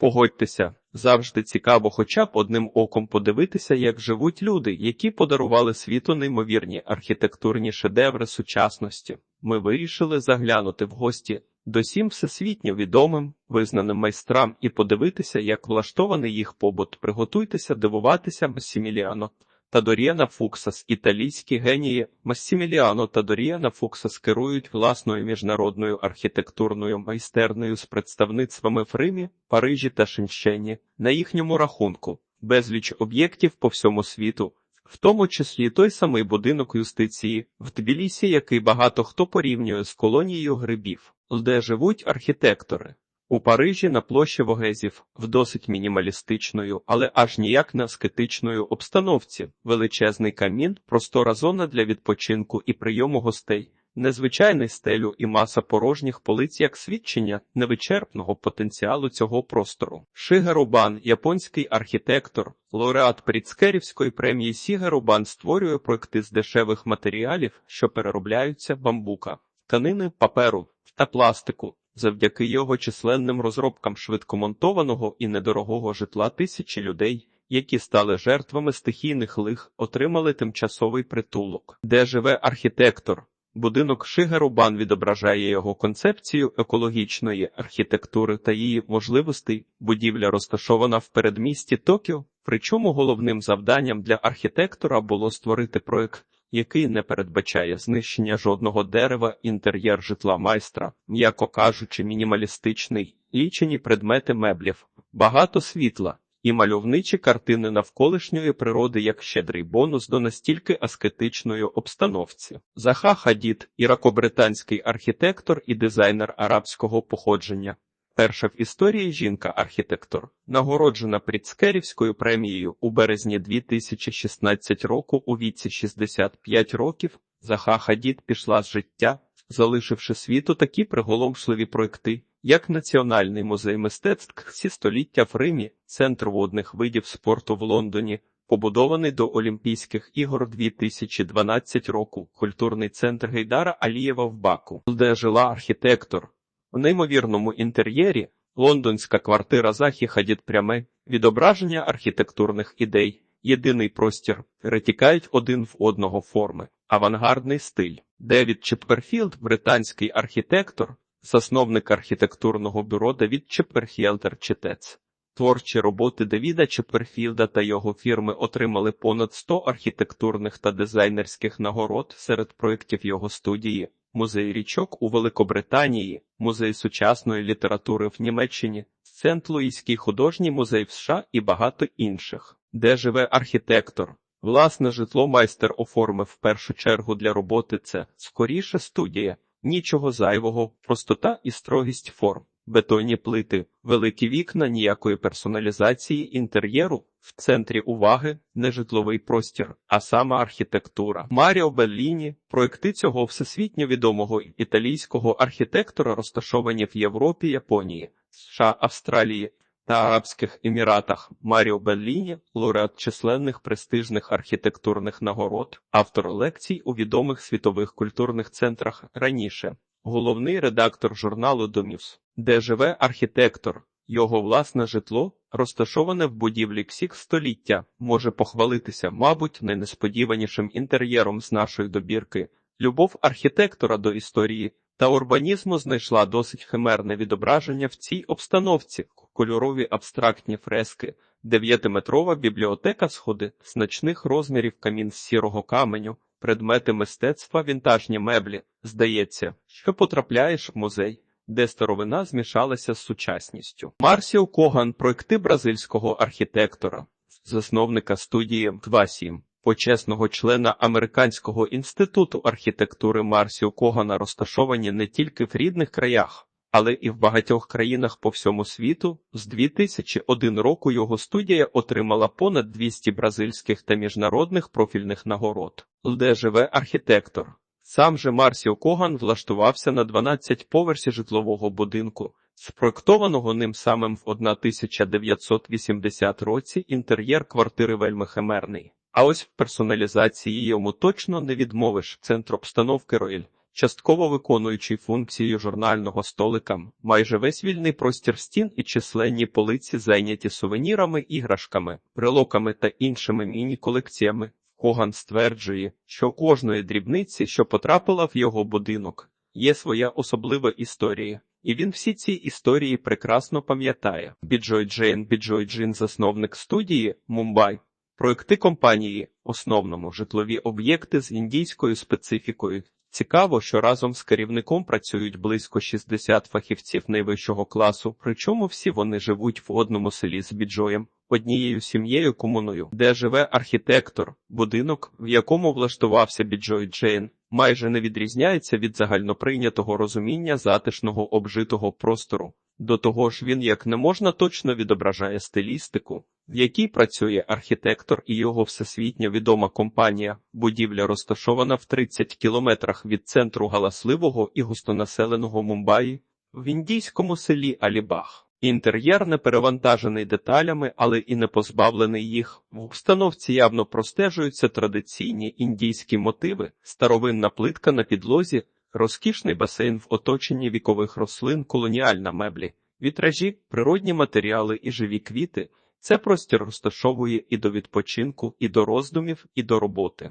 Погодьтеся, завжди цікаво хоча б одним оком подивитися, як живуть люди, які подарували світу неймовірні архітектурні шедеври сучасності. Ми вирішили заглянути в гості до сім всесвітньо відомим, визнаним майстрам і подивитися, як влаштований їх побут. Приготуйтеся дивуватися Масіміліано та Доріана Фуксас. Італійські генії Массіміліано та Доріана Фуксас керують власною міжнародною архітектурною майстернею з представництвами в Римі, Парижі та Шинщені. На їхньому рахунку безліч об'єктів по всьому світу. В тому числі той самий будинок юстиції в Тбілісі, який багато хто порівнює з колонією грибів, де живуть архітектори. У Парижі на площі Вогезів в досить мінімалістичною, але аж ніяк не аскетичною обстановці, величезний камін, простора зона для відпочинку і прийому гостей, незвичайний стелю і маса порожніх полиць як свідчення невичерпного потенціалу цього простору. Шигеру Бан, японський архітектор, лауреат Пріцкерівської премії Сігеру Бан створює проекти з дешевих матеріалів, що переробляються бамбука, тканини, паперу та пластику. Завдяки його численним розробкам швидкомонтованого і недорогого житла тисячі людей, які стали жертвами стихійних лих, отримали тимчасовий притулок, де живе архітектор. Будинок Шигерубан відображає його концепцію екологічної архітектури та її можливостей. Будівля розташована в передмісті Токіо, причому головним завданням для архітектора було створити проект який не передбачає знищення жодного дерева, інтер'єр житла майстра, м'яко кажучи, мінімалістичний, лічені предмети меблів, багато світла і мальовничі картини навколишньої природи як щедрий бонус до настільки аскетичної обстановці. Заха Хадід, іракобританський архітектор і дизайнер арабського походження. Перша в історії жінка-архітектор, нагороджена Пріцкерівською премією у березні 2016 року у віці 65 років, Заха Хадід пішла з життя, залишивши світу такі приголомшливі проекти, як Національний музей мистецтв всі століття в Римі, центр водних видів спорту в Лондоні, побудований до Олімпійських ігор 2012 року, культурний центр Гейдара Алієва в Баку, де жила архітектор. У неймовірному інтер'єрі лондонська квартира захіха пряме відображення архітектурних ідей, єдиний простір, перетікають один в одного форми, авангардний стиль. Девід Чепперфілд, британський архітектор, засновник архітектурного бюро Девід Чепперфілдер Читець. Творчі роботи Девіда Чепперфілда та його фірми отримали понад 100 архітектурних та дизайнерських нагород серед проєктів його студії. Музей річок у Великобританії, музей сучасної літератури в Німеччині, Сент-Луїський художній музей в США і багато інших, де живе архітектор. Власне житло майстер оформив в першу чергу для роботи це скоріше студія, нічого зайвого, простота і строгість форм, бетонні плити, великі вікна, ніякої персоналізації інтер'єру, в центрі уваги не житловий простір, а сама архітектура. Маріо Белліні, проекти цього всесвітньо відомого італійського архітектора, розташовані в Європі, Японії, США, Австралії та Арабських Еміратах. Маріо Белліні, лауреат численних престижних архітектурних нагород, автор лекцій у відомих світових культурних центрах раніше. Головний редактор журналу Домівс, де живе архітектор, його власне житло, розташоване в будівлі Ксік століття, може похвалитися, мабуть, найнесподіванішим інтер'єром з нашої добірки. Любов архітектора до історії та урбанізму знайшла досить химерне відображення в цій обстановці, кольорові абстрактні фрески, дев'ятиметрова бібліотека сходи, значних розмірів камін з сірого каменю, предмети мистецтва, вінтажні меблі. Здається, що потрапляєш в музей де старовина змішалася з сучасністю. Марсіо Коган проекти бразильського архітектора, засновника студії 27, почесного члена Американського інституту архітектури Марсіо Когана розташовані не тільки в рідних краях, але і в багатьох країнах по всьому світу. З 2001 року його студія отримала понад 200 бразильських та міжнародних профільних нагород, де живе архітектор. Сам же Марсіо Коган влаштувався на 12 поверсі житлового будинку, спроектованого ним самим в 1980 році інтер'єр квартири вельми химерний. А ось в персоналізації йому точно не відмовиш центр обстановки Ройль, частково виконуючий функцію журнального столика. Майже весь вільний простір стін і численні полиці зайняті сувенірами, іграшками, брелоками та іншими міні-колекціями. Коган стверджує, що кожної дрібниці, що потрапила в його будинок, є своя особлива історія. І він всі ці історії прекрасно пам'ятає. Біджой Джейн Біджой Джин, засновник студії Мумбай, проекти компанії, основному житлові об'єкти з індійською специфікою. Цікаво, що разом з керівником працюють близько 60 фахівців найвищого класу, причому всі вони живуть в одному селі з Біджоєм, однією сім'єю комуною, де живе архітектор. Будинок, в якому влаштувався Біджой Джейн, майже не відрізняється від загальноприйнятого розуміння затишного обжитого простору. До того ж, він як не можна точно відображає стилістику, в якій працює архітектор і його всесвітньо відома компанія. Будівля розташована в 30 кілометрах від центру галасливого і густонаселеного Мумбаї в індійському селі Алібах. Інтер'єр не перевантажений деталями, але і не позбавлений їх. В обстановці явно простежуються традиційні індійські мотиви, старовинна плитка на підлозі, розкішний басейн в оточенні вікових рослин, колоніальна меблі, вітражі, природні матеріали і живі квіти. Це простір розташовує і до відпочинку, і до роздумів, і до роботи.